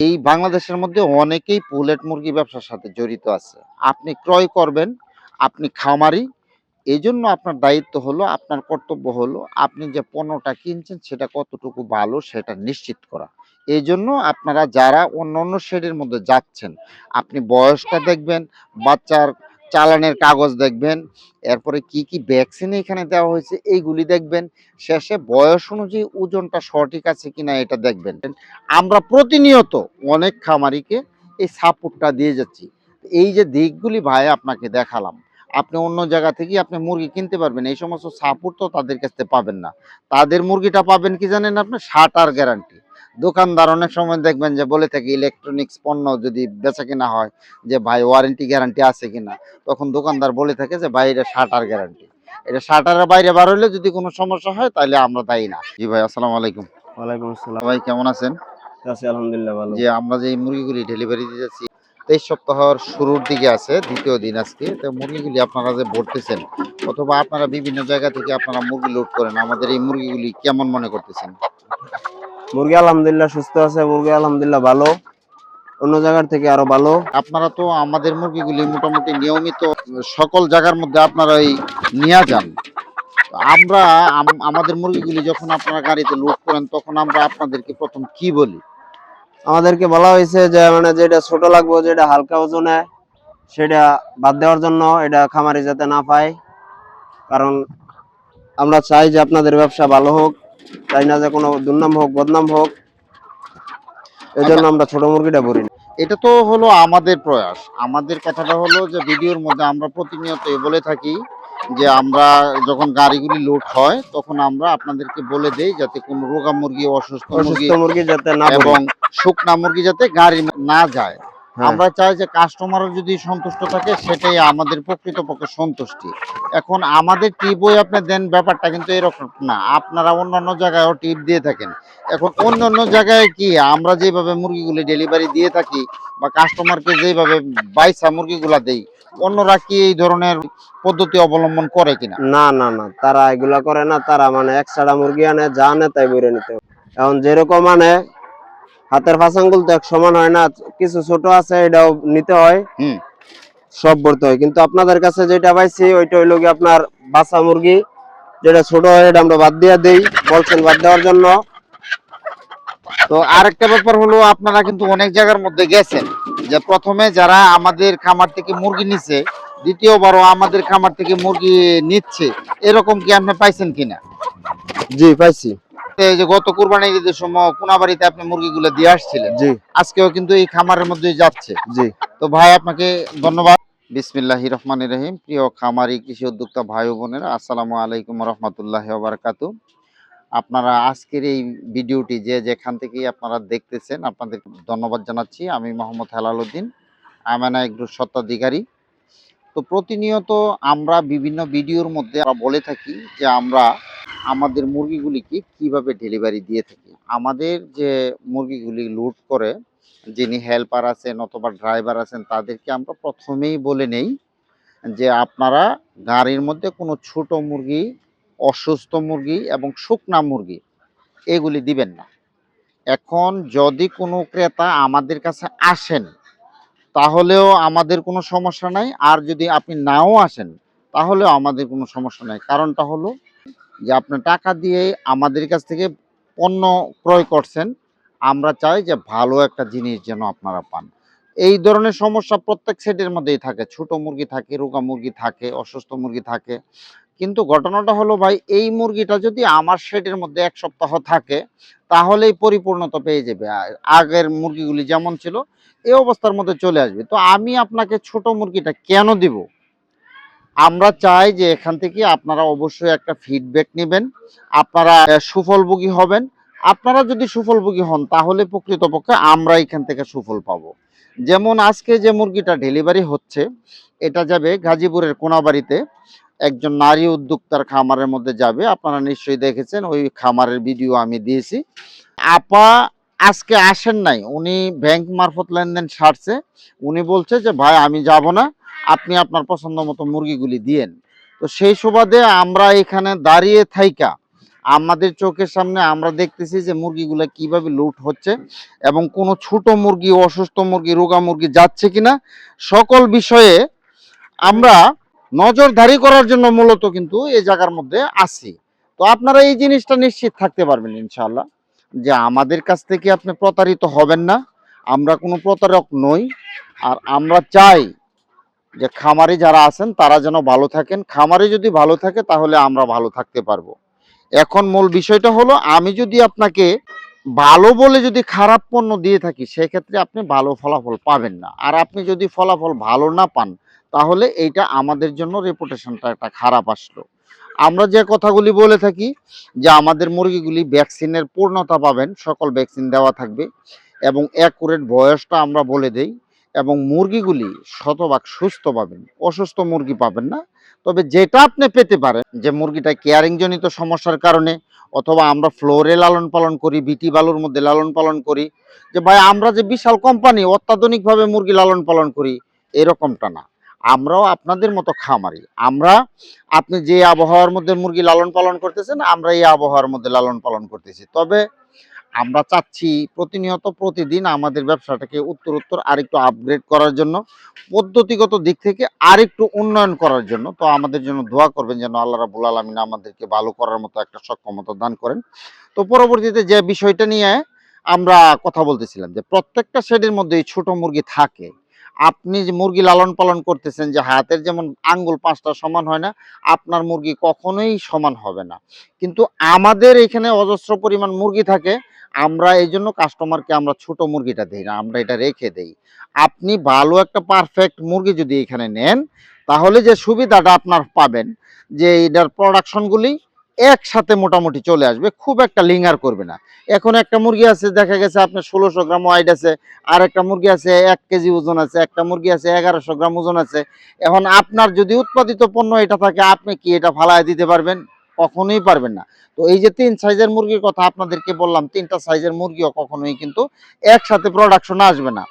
এই বাংলাদেশের মধ্যে অনেকেই পোলেট মুরগি ব্যবসার সাথে জড়িত আছে। আপনি ক্রয় করবেন, আপনি খামারি এই জন্য আপনার দায়িত্ব হলো, আপনার কর্তব্য হলো আপনি যে পণ্যটা কিনছেন সেটা কতটুকু ভালো সেটা নিশ্চিত করা। এই জন্য আপনারা যারা অন্য অন্য শেডের মধ্যে যাচ্ছেন, আপনি বয়সটা দেখবেন, বাচ্চার চালানের কাগজ দেখবেন, এরপরে কি কি ভ্যাকসিন এখানে দেওয়া হয়েছে এইগুলি দেখবেন, শেষে বয়স অনুযায়ী ওজনটা সঠিক আছে কিনা এটা দেখবেন। আমরা প্রতিনিয়ত অনেক খামারিকে এই সাপোর্টটা দিয়ে যাচ্ছি। এই যে দিকগুলি ভাই আপনাকে দেখালাম। আপনি অন্য জায়গা থেকে আপনি মুরগি কিনতে পারবেন। এই সমস্ত সাপোর্ট তো তাদের কাছ পাবেন না। তাদের মুরগিটা পাবেন কি জানেন আপনি? আর গ্যারান্টি দোকানদার অনেক সময় দেখবেন যে বলে থাকে ইলেকট্রনিক্স পণ্য যদি বেচা কিনা হয় যে ভাই ওয়ারেন্টি গ্যারান্টি আছে কিনা? তখন দোকানদার বলে থাকে যে ভাই এটা আর গ্যারান্টি এটা ষাট আর বাইরে বার হলে যদি কোনো সমস্যা হয় তাহলে আমরা দায়ী না। জি ভাই আসসালামু আলাইকুম। ওয়ালাইকুম আসসালাম। ভাই কেমন আছেন? আছি আলহামদুলিল্লাহ ভালো। যে আমরা যে মুরগিগুলি ডেলিভারি যাচ্ছি তেইশ সপ্তাহর শুরুর দিকে আছে দ্বিতীয় দিন আজকে। তো মুরগিগুলি আপনারা যে ভরতেছেন অথবা আপনারা বিভিন্ন জায়গা থেকে আপনারা মুরগি লোড করেন আমাদের এই মুরগিগুলি কেমন মনে করতেছেন? মুরগি আলহামদুলিল্লাহ সুস্থ আছে মুরগি আলহামদুলিল্লাহ ভালো। অন্য জায়গার থেকে আরও ভালো। আপনারা তো আমাদের মুরগিগুলি মোটামুটি নিয়মিত সকল জায়গার মধ্যে আপনারা এই নিয়ে যান। আমরা আমাদের মুরগিগুলি যখন আপনারা গাড়িতে লোড করেন তখন আমরা আপনাদেরকে প্রথম কি বলি? আমাদেরকে বলা হয়েছে যে মানে যেটা ছোট লাগবে, যেটা হালকা ওজনে, সেটা বাদ দেওয়ার জন্য এটা খামারি যাতে না পায়। কারণ আমরা চাই যে আপনাদের ব্যবসা ভালো হোক চাই না যে কোনো দুর্নাম হোক, বদনাম হোক। এই জন্য আমরা ছোট মুরগিটা ভরি। এটা তো হলো আমাদের প্রয়াস। আমাদের কথাটা হলো যে, ভিডিওর মধ্যে আমরা প্রতিনিয়ত বলে থাকি যে আমরা যখন গাড়িগুলি লোড হয় তখন আমরা আপনাদেরকে বলে দেই যাতে কোনো রোগা মুরগি অসুস্থ মুরগি যাতে না এবং শুকনা মুরগি যাতে গাড়ি না যায়। আমরা চাই যে কাস্টমার যদি সন্তুষ্ট থাকে সেটাই আমাদের প্রকৃতপক্ষে সন্তুষ্টি। এখন আমাদের টিপই আপনি দেন ব্যাপারটা কিন্তু এরকম না। আপনারা অন্যান্য জায়গায়ও টিপ দিয়ে থাকেন। এখন অন্য অন্য জায়গায় কি আমরা যেভাবে মুরগিগুলি ডেলিভারি দিয়ে থাকি বা কাস্টমারকে যেভাবে বাইসা মুরগিগুলা দেই অন্যরা কি এই ধরনের পদ্ধতি অবলম্বন করে কিনা? না না না তারা এগুলা করে না। তারা মানে এক ছাড়া মুরগি আনে যা আনে তাই বইরে নিতে। এখন যেরকম আনে হাতের ফাঁসাঙ্গুল তো এক সমান হয় না কিছু ছোট আছে এটাও নিতে হয়। হুম। সব ভরতে হয়। কিন্তু আপনাদের কাছে যেটা পাইছি ওইটা হইল কি আপনার বাসা মুরগি। যেটা ছোট হয় এটা আমরা বাদ দিয়ে দেই বলছেন বাদ দেওয়ার জন্য। তো আরেকটা ব্যাপার হলো আপনারা কিন্তু অনেক জায়গার মধ্যে গেছেন যে প্রথমে যারা আমাদের খামার থেকে মুরগি নিছে দ্বিতীয়বারও আমাদের খামার থেকে মুরগি নিচ্ছে এরকম কি আপনি পাইছেন কিনা? জি পাইছি। এই যে গত কুরবানি ঈদের সময় কোনাবাড়িতে আপনি মুরগিগুলো দিয়ে আসছিলেন। জি। আজকেও কিন্তু এই খামারের মধ্যে যাচ্ছে। জি। তো ভাই আপনাকে ধন্যবাদ। বিসমিল্লাহ রহমান রহিম। প্রিয় খামারি কৃষি উদ্যোক্তা ভাই বোনেরা আসসালামু আলাইকুম রহমতুল্লাহ বারকাতু আপনারা আজকের এই ভিডিওটি যে যেখান থেকেই আপনারা দেখতেছেন আপনাদের ধন্যবাদ জানাচ্ছি। আমি মোহাম্মদ হেলাল উদ্দিন আমেনা একটু স্বত্বাধিকারী। তো প্রতিনিয়ত আমরা বিভিন্ন ভিডিওর মধ্যে বলে থাকি যে আমরা আমাদের মুরগিগুলিকে কীভাবে ডেলিভারি দিয়ে থাকি? আমাদের যে মুরগিগুলি লুট করে, যিনি হেল্পার আছেন অথবা ড্রাইভার আছেন, তাদেরকে আমরা প্রথমেই বলে নেই যে আপনারা গাড়ির মধ্যে কোনো ছোট মুরগি, অসুস্থ মুরগি এবং শুকনা মুরগি এগুলি দিবেন না। এখন যদি কোনো ক্রেতা আমাদের কাছে আসেন, তাহলেও আমাদের কোনো সমস্যা নাই। আর যদি আপনি নাও আসেন, তাহলেও আমাদের কোনো সমস্যা নাই। কারণটা হলো যে আপনি টাকা দিয়ে আমাদের কাছ থেকে পণ্য ক্রয় করছেন, আমরা চাই যে ভালো একটা জিনিস যেন আপনারা পান। এই ধরনের সমস্যা প্রত্যেক সেটের মধ্যেই থাকে। ছোট মুরগি থাকে, রোগা মুরগি থাকে, অসুস্থ মুরগি থাকে। কিন্তু ঘটনাটা হলো ভাই, এই মুরগিটা যদি আমার শেডের মধ্যে এক সপ্তাহ থাকে, তাহলেই পরিপূর্ণতা পেয়ে যাবে। আগের মুরগিগুলি যেমন ছিল, এই অবস্থার মধ্যে চলে আসবে। তো আমি আপনাকে ছোট মুরগিটা কেন দিব? আমরা চাই যে এখান থেকে আপনারা অবশ্যই একটা ফিডব্যাক নেবেন। আপনারা সুফলভোগী হবেন। আপনারা যদি সুফলভোগী হন, তাহলে প্রকৃতপক্ষে আমরা এখান থেকে সুফল পাব। যেমন আজকে যে মুরগিটা ডেলিভারি হচ্ছে, এটা যাবে গাজীপুরের কোনাবাড়িতে। একজন নারী উদ্যোক্তার খামারের মধ্যে যাবে। আপনারা নিশ্চয়ই দেখেছেন, ওই খামারের ভিডিও আমি দিয়েছি। আপা আজকে আসেন নাই। উনি ব্যাংক মারফত লেনদেন সারছে। উনি বলছে যে, ভাই, আমি যাব না। আপনি আপনার পছন্দ মতো মুরগিগুলি দিয়েন। তো সেই সুবাদে আমরা এখানে দাঁড়িয়ে থাইকা, আমাদের চোখের সামনে আমরা দেখতেছি যে মুরগিগুলো কীভাবে লুট হচ্ছে এবং কোনো ছোট মুরগি, অসুস্থ মুরগি, রোগা মুরগি যাচ্ছে কিনা, সকল বিষয়ে আমরা নজরদারি করার জন্য মূলত কিন্তু এই জায়গার মধ্যে আছি। তো আপনারা এই জিনিসটা নিশ্চিত থাকতে পারবেন ইনশাআল্লাহ যে আমাদের কাছ থেকে আপনি প্রতারিত হবেন না, আমরা কোনো প্রতারক নই, আর আমরা চাই যে খামারে যারা আছেন, তারা যেন ভালো থাকেন। খামারে যদি ভালো থাকে, তাহলে আমরা ভালো থাকতে পারব। এখন মূল বিষয়টা হলো, আমি যদি আপনাকে ভালো বলে যদি খারাপ পণ্য দিয়ে থাকি, সেক্ষেত্রে আপনি ভালো ফলাফল পাবেন না। আর আপনি যদি ফলাফল ভালো না পান, তাহলে এইটা আমাদের জন্য রেপুটেশনটা একটা খারাপ আসলো। আমরা যে কথাগুলি বলে থাকি, যে আমাদের মুরগিগুলি ভ্যাকসিনের পূর্ণতা পাবেন, সকল ভ্যাকসিন দেওয়া থাকবে এবং অ্যাকুরেট বয়সটা আমরা বলে দেই। এবং মুরগিগুলি শতভাগ সুস্থ পাবেন, অসুস্থ মুরগি পাবেন না। তবে যেটা আপনি পেতে পারেন, যে মুরগিটা কেয়ারিং জনিত সমস্যার কারণে অথবা আমরা ফ্লোরে লালন পালন করি, বিটি বালুর মধ্যে লালন পালন করি, যে ভাই আমরা যে বিশাল কোম্পানি, অত্যাধুনিকভাবে মুরগি লালন পালন করি, এরকমটা না। আমরাও আপনাদের মতো খামারি। আমরা, আপনি যে আবহাওয়ার মধ্যে মুরগি লালন পালন করতেছেন আমরা এই আবহাওয়ার মধ্যে লালন পালন করতেছি। তবে আমরা চাচ্ছি প্রতিনিয়ত প্রতিদিন আমাদের ব্যবসাটাকে উত্তর উত্তর আরেকটু আপগ্রেড করার জন্য, পদ্ধতিগত দিক থেকে আরেকটু উন্নয়ন করার জন্য। তো আমাদের জন্য দোয়া করবেন যেন আল্লাহ রাবুল আলমিন আমাদেরকে ভালো করার মতো একটা সক্ষমতা দান করেন। তো পরবর্তীতে যে বিষয়টা নিয়ে আমরা কথা বলতেছিলাম যে প্রত্যেকটা শেডের মধ্যে ছোট মুরগি থাকে আপনি যে মুরগি লালন পালন করতেছেন যে হাতের যেমন আঙ্গুল পাঁচটা সমান হয় না, আপনার মুরগি কখনোই সমান হবে না। কিন্তু আমাদের এখানে অজস্র পরিমাণ মুরগি থাকে, আমরা এই জন্য কাস্টমারকে আমরা ছোট মুরগিটা দিই না, আমরা এটা রেখে দেই। আপনি ভালো একটা পারফেক্ট মুরগি যদি এখানে নেন, তাহলে যে সুবিধাটা আপনার পাবেন, যে এটার প্রোডাকশনগুলি একসাথে মোটামুটি চলে আসবে, খুব একটা লিঙ্গার করবে না। এখন একটা মুরগি আছে, দেখা গেছে আপনার ষোলোশো গ্রাম ওয়াইড আছে, আর একটা মুরগি আছে এক কেজি ওজন আছে, একটা মুরগি আছে এগারোশো গ্রাম ওজন আছে। এখন আপনার যদি উৎপাদিত পণ্য এটা থাকে, আপনি কি এটা ফালায় দিতে পারবেন? কখনোই পারবেন না। তো এই যে তিন সাইজের মুরগির কথা আপনাদেরকে বললাম, তিনটা সাইজের মুরগিও কখনোই কিন্তু একসাথে প্রোডাকশন আসবে না।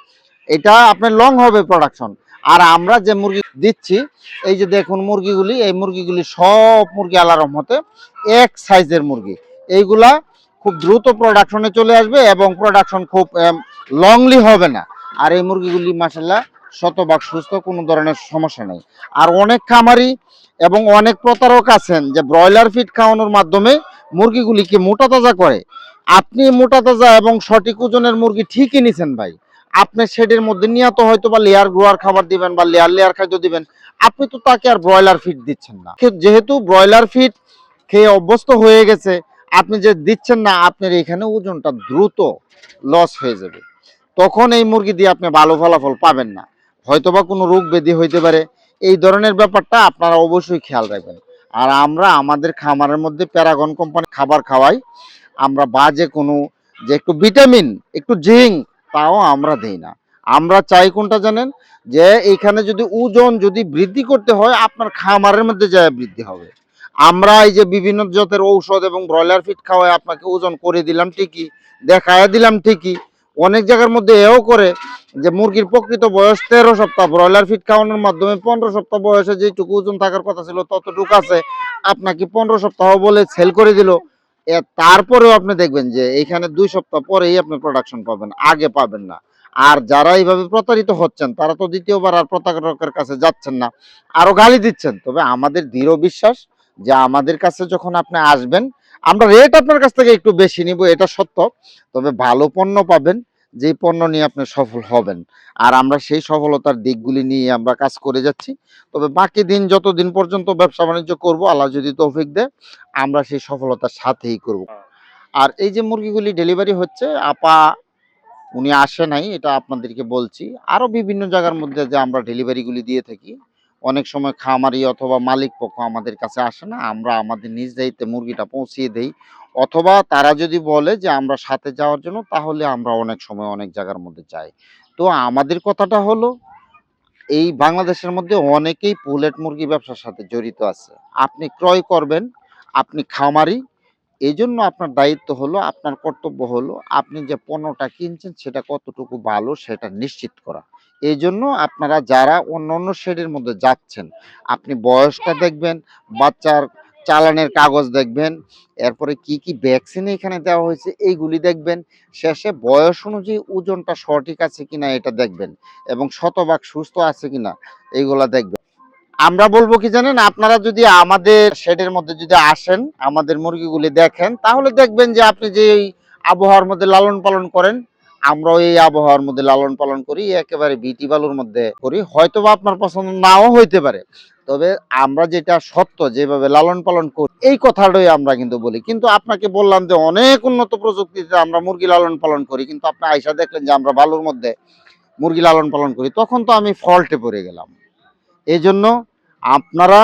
এটা আপনার লং হবে প্রোডাকশন আর আমরা যে মুরগি দিচ্ছি, এই যে দেখুন মুরগিগুলি, এই মুরগিগুলি সব মুরগি আল্লাহর রহমতে এক সাইজের মুরগি। এইগুলা খুব দ্রুত প্রোডাকশনে চলে আসবে এবং প্রোডাকশন খুব লংলি হবে না। আর এই মুরগিগুলি মাসাল্লাহ শতভাগ সুস্থ, কোনো ধরনের সমস্যা নেই। আর অনেক খামারি এবং অনেক প্রতারক আছেন যে ব্রয়লার ফিড খাওয়ানোর মাধ্যমে মুরগিগুলিকে মোটা তাজা করে। আপনি মোটা তাজা এবং সঠিক ওজনের মুরগি ঠিকই নিছেন ভাই। আপনি শেডের মধ্যে নিয়ে তো হয়তো বা লেয়ার গ্রোয়ার খাবার দিবেন বা লেয়ার লেয়ার খাদ্য দিবেন, আপনি তো তাকে আর ব্রয়লার ফিড দিচ্ছেন না। যেহেতু ব্রয়লার ফিড খেয়ে অভ্যস্ত হয়ে গেছে, আপনি যে দিচ্ছেন না, আপনার এখানে ওজনটা দ্রুত লস হয়ে যাবে। তখন এই মুরগি দিয়ে আপনি ভালো ফলাফল পাবেন না। হয়তোবা কোনো রোগ ব্যাধি হইতে পারে। এই ধরনের ব্যাপারটা আপনারা অবশ্যই খেয়াল রাখবেন। আর আমরা আমাদের খামারের মধ্যে প্যারাগন কোম্পানি খাবার খাওয়াই। আমরা বাজে কোনো যে একটু ভিটামিন একটু জিঙ্ক তাও আমরা দেই না। আমরা চাই কোনটা জানেন? যে এইখানে যদি ওজন যদি বৃদ্ধি করতে হয়, আপনার খামারের মধ্যে যায় বৃদ্ধি হবে। আমরা এই যে বিভিন্ন জাতের ঔষধ এবং ব্রয়লার ফিড খাওয়াই আপনাকে ওজন করে দিলাম ঠিকই, দেখায় দিলাম ঠিকই। অনেক জায়গার মধ্যে এও করে যে মুরগির প্রকৃত বয়স তেরো সপ্তাহ, ব্রয়লার ফিড খাওয়ানোর মাধ্যমে পনেরো সপ্তাহ বয়সে যেটুকু ওজন থাকার কথা ছিল, ততটুকু আছে। আপনাকে পনেরো সপ্তাহ বলে সেল করে দিল। তারপরেও আপনি দেখবেন যে এইখানে দুই সপ্তাহ পরেই আপনি প্রোডাকশন পাবেন, আগে পাবেন না। আর যারা এইভাবে প্রতারিত হচ্ছেন, তারা তো দ্বিতীয়বার আর প্রতারকের কাছে যাচ্ছেন না, আরও গালি দিচ্ছেন। তবে আমাদের দৃঢ় বিশ্বাস যে আমাদের কাছে যখন আপনি আসবেন, আমরা রেট আপনার কাছ থেকে একটু বেশি নিব, এটা সত্য। তবে ভালো পণ্য পাবেন যেই পণ্য নিয়ে আপনি সফল হবেন। আর আমরা সেই সফলতার দিকগুলি নিয়ে আমরা কাজ করে যাচ্ছি। তবে বাকি দিন যতদিন পর্যন্ত ব্যবসা বাণিজ্য করব আল্লাহ যদি তৌফিক দেয় আমরা সেই সফলতার সাথেই করব। আর এই যে মুরগিগুলি ডেলিভারি হচ্ছে আপা উনি আসে নাই এটা আপনাদেরকে বলছি। আরও বিভিন্ন জায়গার মধ্যে যে আমরা ডেলিভারিগুলি দিয়ে থাকি। অনেক সময় খামারি অথবা মালিক পক্ষ আমাদের কাছে আসে না আমরা আমাদের নিজ দায়িত্বে মুরগিটা পৌঁছিয়ে দেই। অথবা তারা যদি বলে যে আমরা সাথে যাওয়ার জন্য, তাহলে আমরা অনেক সময় অনেক জায়গার মধ্যে যাই। তো আমাদের কথাটা হলো, এই বাংলাদেশের মধ্যে অনেকেই পুলেট মুরগি ব্যবসার সাথে জড়িত আছে। আপনি ক্রয় করবেন, আপনি খামারি এই জন্য আপনার দায়িত্ব হলো, আপনার কর্তব্য হলো, আপনি যে পণ্যটা কিনছেন, সেটা কতটুকু ভালো, সেটা নিশ্চিত করা। এই জন্য আপনারা যারা অন্য অন্য শেডের মধ্যে যাচ্ছেন, আপনি বয়সটা দেখবেন, বাচ্চার চালানের কাগজ দেখবেন, এরপরে কি কি ভ্যাকসিন এখানে দেওয়া হয়েছে এইগুলি দেখবেন, শেষে বয়স অনুযায়ী ওজনটা সঠিক আছে কিনা এটা দেখবেন এবং শতভাগ সুস্থ আছে কিনা এইগুলা দেখবেন। আমরা বলব কি জানেন, আপনারা যদি আমাদের শেডের মধ্যে যদি আসেন, আমাদের মুরগিগুলি দেখেন, তাহলে দেখবেন যে আপনি যে আবহাওয়ার মধ্যে লালন পালন করেন আমরাও এই আবহাওয়ার মধ্যে লালন পালন করি, একেবারে বিটি বালুর মধ্যে করি। হয়তো বা আপনার পছন্দ নাও হইতে পারে। তবে আমরা যেটা সত্য, যেভাবে লালন পালন করি, এই কথাটাই আমরা কিন্তু বলি। কিন্তু আপনাকে বললাম যে অনেক উন্নত প্রযুক্তিতে আমরা মুরগি লালন পালন করি, কিন্তু আপনি আইসা দেখলেন যে আমরা বালুর মধ্যে মুরগি লালন পালন করি, তখন তো আমি ফল্টে পড়ে গেলাম। এই জন্য আপনারা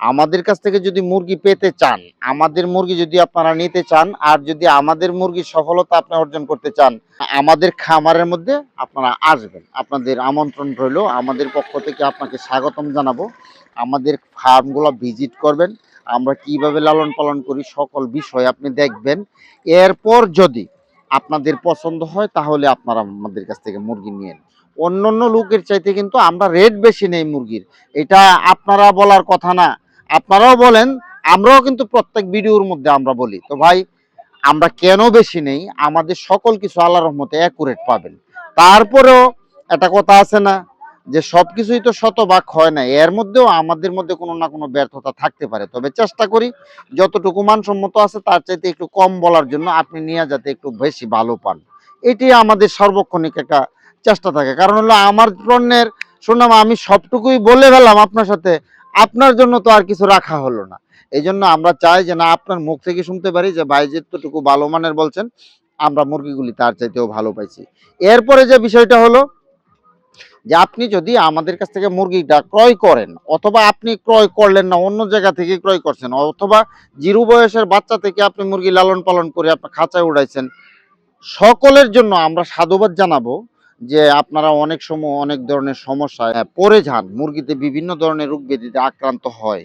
আমাদের কাছ থেকে যদি মুরগি পেতে চান, আমাদের মুরগি যদি আপনারা নিতে চান, আর যদি আমাদের মুরগির সফলতা আপনি অর্জন করতে চান, আমাদের খামারের মধ্যে আপনারা আসবেন। আপনাদের আমন্ত্রণ রইল। আমাদের পক্ষ থেকে আপনাকে স্বাগতম জানাব। আমাদের ফার্মগুলো ভিজিট করবেন। আমরা কীভাবে লালন পালন করি সকল বিষয় আপনি দেখবেন। এরপর যদি আপনাদের পছন্দ হয়, তাহলে আপনারা আমাদের কাছ থেকে মুরগি নিয়েন। অন্য অন্য লোকের চাইতে কিন্তু আমরা রেট বেশি নেই মুরগির। এটা আপনারা বলার কথা না। আপনারাও বলেন, আমরাও কিন্তু প্রত্যেক ভিডিওর মধ্যে আমরা বলি। তো ভাই, আমরা কেন বেশি নেই? আমাদের সকল কিছু আল্লাহ রহমতে অ্যাকুরেট পাবেন। তারপরেও একটা কথা আছে না, যে সবকিছুই তো শতভাগ হয় না। এর মধ্যেও আমাদের মধ্যে কোনো না কোনো ব্যর্থতা থাকতে পারে। তবে চেষ্টা করি, যতটুকু মানসম্মত আছে, তার চাইতে একটু কম বলার জন্য আপনি নিয়ে যাতে একটু বেশি ভালো পান। এটি আমাদের সর্বক্ষণিক একটা চেষ্টা থাকে। কারণ হলো আমার পণ্যের শুনলাম আমি সবটুকুই বলে ফেলাম আপনার সাথে। আপনার জন্য তো আর কিছু রাখা হলো না। এই জন্য আমরা চাই যে না, আপনার মুখ থেকে শুনতে পারি যে ভাই যেটুকু ভালো মানের বলছেন, আমরা মুরগিগুলি তার চাইতেও ভালো পাইছি। এরপরে যে বিষয়টা হলো, যে আপনি যদি আমাদের কাছ থেকে মুরগিটা ক্রয় করেন, অথবা আপনি ক্রয় করলেন না, অন্য জায়গা থেকে ক্রয় করছেন, অথবা জিরো বয়সের বাচ্চা থেকে আপনি মুরগি লালন পালন করে আপনার খাঁচায় উড়াইছেন সকলের জন্য আমরা সাধুবাদ জানাব যে আপনারা অনেক সময় অনেক ধরনের সমস্যায় আহ, পড়ে যান মুরগিতে বিভিন্ন ধরনের রোগ ব্যাধিতে আক্রান্ত হয়।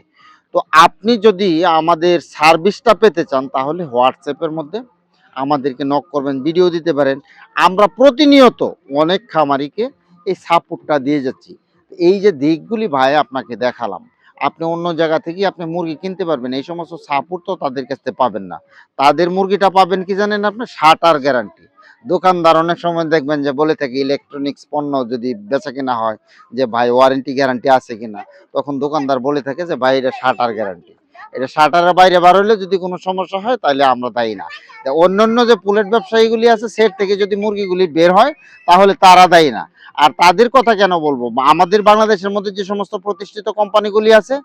তো আপনি যদি আমাদের সার্ভিসটা পেতে চান তাহলে হোয়াটসঅ্যাপের মধ্যে আমাদেরকে নক করবেন ভিডিও দিতে পারেন। আমরা প্রতিনিয়ত অনেক খামারিকে এই সাপোর্টটা দিয়ে যাচ্ছি। এই যে দিকগুলি ভাই আপনাকে দেখালাম আপনি অন্য জায়গা থেকে আপনি মুরগি কিনতে পারবেন এই সমস্ত সাপোর্ট তো তাদের কাছ থেকে পাবেন না। তাদের মুরগিটা পাবেন কি জানেন আপনি? ষাট আর গ্যারান্টি দোকানদার অনেক সময় দেখবেন যে বলে থাকে ইলেকট্রনিক্স পণ্য যদি বেচা কিনা হয়, যে ভাই ওয়ারেন্টি গ্যারান্টি আছে কিনা? তখন দোকানদার বলে থাকে যে, ভাই, এটা আর গ্যারান্টি এটা শাটারের বাইরে বার হলে যদি কোনো সমস্যা হয়, তাহলে আমরা দায়ী না। অন্যান্য যে পুলেট ব্যবসায়ীগুলি আছে, সেট থেকে যদি মুরগিগুলি বের হয়, তাহলে তারা দায়ী না। আর তাদের কথা কেন বলব? আমাদের বাংলাদেশের মধ্যে যে সমস্ত প্রতিষ্ঠিত কোম্পানিগুলি আছে,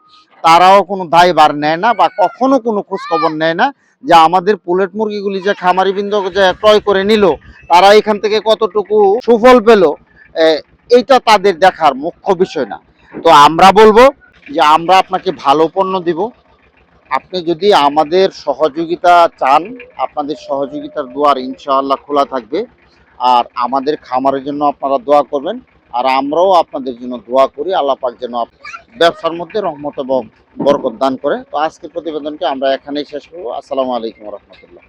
তারাও কোনো দায়ভার নেয় না বা কখনো কোনো খোঁজখবর নেয় না যে আমাদের পুলেট মুরগিগুলি যে খামারি বৃন্দ যে ক্রয় করে নিল, তারা এখান থেকে কতটুকু সুফল পেল এইটা তাদের দেখার মুখ্য বিষয় না। তো আমরা বলব যে আমরা আপনাকে ভালো পণ্য দিব আপনি যদি আমাদের সহযোগিতা চান, আপনাদের সহযোগিতার দোয়ার ইনশাআল্লাহ খোলা থাকবে। আর আমাদের খামারের জন্য আপনারা দোয়া করবেন। আর আমরাও আপনাদের জন্য দোয়া করি আল্লাপাক যেন ব্যবসার মধ্যে রহমত এবং বরকত দান করে। তো আজকের প্রতিবেদনকে আমরা এখানেই শেষ করব। আসসালামু আলাইকুম রহমতুল্লাহ।